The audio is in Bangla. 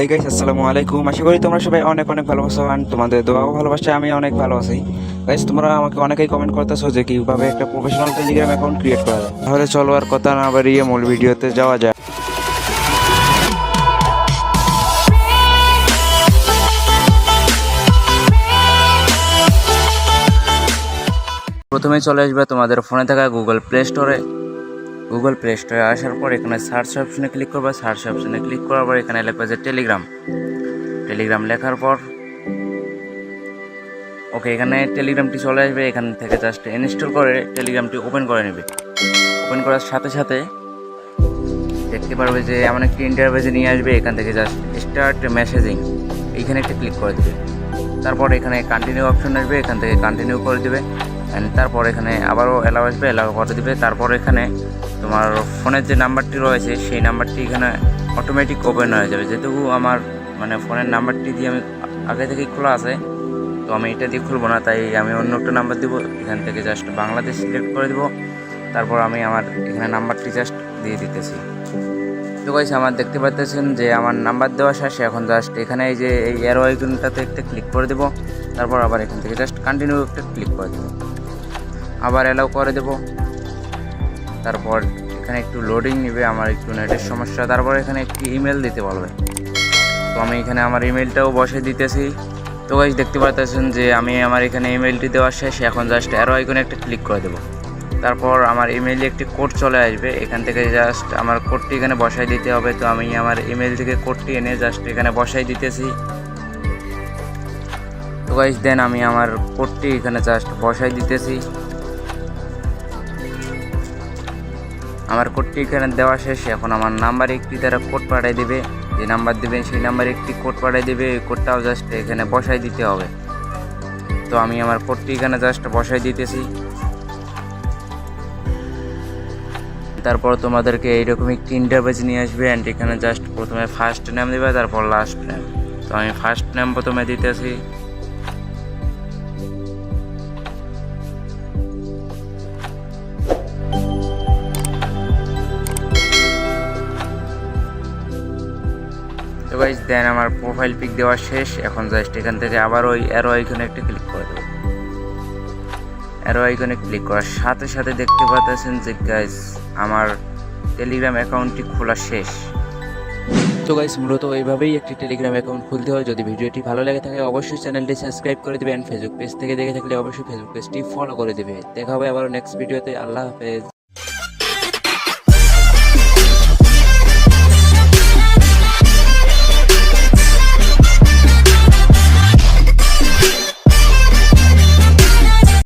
এই গাইস আসসালামু আলাইকুম। আশা করি তোমরা সবাই অনেক অনেক ভালো আছো and তোমাদের দোয়া ও ভালোবাসায় আমি অনেক ভালো আছি। গাইস তোমরা আমাকে অনেকেই কমেন্ট করতেছো যে কীভাবে একটা প্রফেশনাল টেলিগ্রাম অ্যাকাউন্ট ক্রিয়েট করা যায়। তাহলে চলো আর কথা না বাড়িয়ে মূল ভিডিওতে যাওয়া যায় প্রথমে চলে আসবে তোমাদের ফোনে থাকা গুগল প্লে স্টোরে গুগল প্লে স্টোরে আসার পর এখানে সার্চ অপশনে ক্লিক করবে। সার্চ অপশনে ক্লিক করার পর এখানে লিখবে যে টেলিগ্রাম টেলিগ্রাম লেখার পর ওকে এখানে টেলিগ্রামটি চলে আসবে। এখান থেকে জাস্ট ইনস্টল করে টেলিগ্রামটি ওপেন করে নেবে। ওপেন করার সাথে সাথে দেখতে পারবে যে এমন একটি ইন্টারভেজে নিয়ে আসবে। এখান থেকে জাস্ট স্টার্ট মেসেজিং এইখানে একটা ক্লিক করে দেবে। তারপর এখানে কন্টিনিউ অপশন আসবে। এখান থেকে কন্টিনিউ করে দেবে। তারপর এখানে আবারও অ্যালাউ আসবে অ্যালাউ করে দেবে। তারপর এখানে তোমার ফোনের যে নাম্বারটি রয়েছে, সেই নাম্বারটি এখানে অটোমেটিক ওপেন হয়ে যাবে। যেহেতু আমার মানে ফোনের নাম্বারটি দিয়ে আমি আগে থেকেই খোলা আছে, তো আমি এটা দিয়ে খুলবো না। তাই আমি অন্য একটা নাম্বার দিব, এখান থেকে জাস্ট বাংলাদেশ সিলেক্ট করে দিব। তারপর আমি আমার এখানে নাম্বারটি জাস্ট দিয়ে দিতেছি। তো গাইস আমার দেখতে পাচ্ছেন যে আমার নাম্বার দেওয়া শেষ। এখন জাস্ট এখানে এই যে এই এরো আইকনটাতে একটা ক্লিক করে দেবো। তারপর আবার এখান থেকে জাস্ট কন্টিনিউ একটা ক্লিক করে দেবো। আবার অ্যালাউ করে দেবো। তারপর এখানে একটু লোডিং নেবে, আমার একটু নেটের সমস্যা। তারপর এখানে একটি ইমেল দিতে বলবে। তো আমি এখানে আমার ইমেলটাও বসে দিতেছি। তো গাইস দেখতে পাচ্ছেন যে আমি আমার এখানে ইমেলটি দেওয়া শেষ। এখন জাস্ট অ্যারো আইকনে একটা ক্লিক করে দেবো। তারপর আমার ইমেইলে একটি কোড চলে আসবে। এখান থেকে জাস্ট আমার কোডটি এখানে বসাই দিতে হবে। তো আমি আমার ইমেল থেকে কোডটি এনে জাস্ট এখানে বসাই দিতেছি। তো গাইস দেন আমি আমার কোডটি এখানে জাস্ট বসাই দিতেছি। আমার কোডটি এখানে দেওয়া শেষ। এখন আমার নাম্বার একটি তারা কোড পাঠিয়ে দেবে। যে নাম্বার দেবেন, সেই নাম্বারে একটি কোড পাঠিয়ে দেবে। ওই কোডটাও জাস্ট এখানে বসাই দিতে হবে। তো আমি আমার কোডটি এখানে জাস্ট বসাই দিতেছি। তারপর তোমাদেরকে এইরকম একটি ইন্টারভেজ নিয়ে আসবে অ্যান্ড এখানে জাস্ট প্রথমে ফার্স্ট নেম দেবে, তারপর লাস্ট নেম তো আমি ফার্স্ট নেম প্রথমে দিতেছি। গাইজ দেন আমার প্রোফাইল পিক দেওয়া শেষ। এখন জাস্ট এখান থেকে আবার ওই অ্যারো আইকনে একটা ক্লিক করে দেবো। অ্যারো আইকনে ক্লিক করার সাথে সাথে দেখতে পাচ্ছেন যে গাইজ আমার টেলিগ্রাম অ্যাকাউন্টটি খোলা শেষ। তো গাইস মূলত এইভাবেই একটি টেলিগ্রাম অ্যাকাউন্ট খুলতে হয়। যদি ভিডিওটি ভালো লেগে থাকে, অবশ্যই চ্যানেলটি সাবস্ক্রাইব করে দেবেন। ফেসবুক পেজ থেকে দেখে থাকলে অবশ্যই ফেসবুক পেজটি ফলো করে দেবে। দেখা হবে আবার নেক্সট ভিডিওতে আল্লাহ হাফেজ।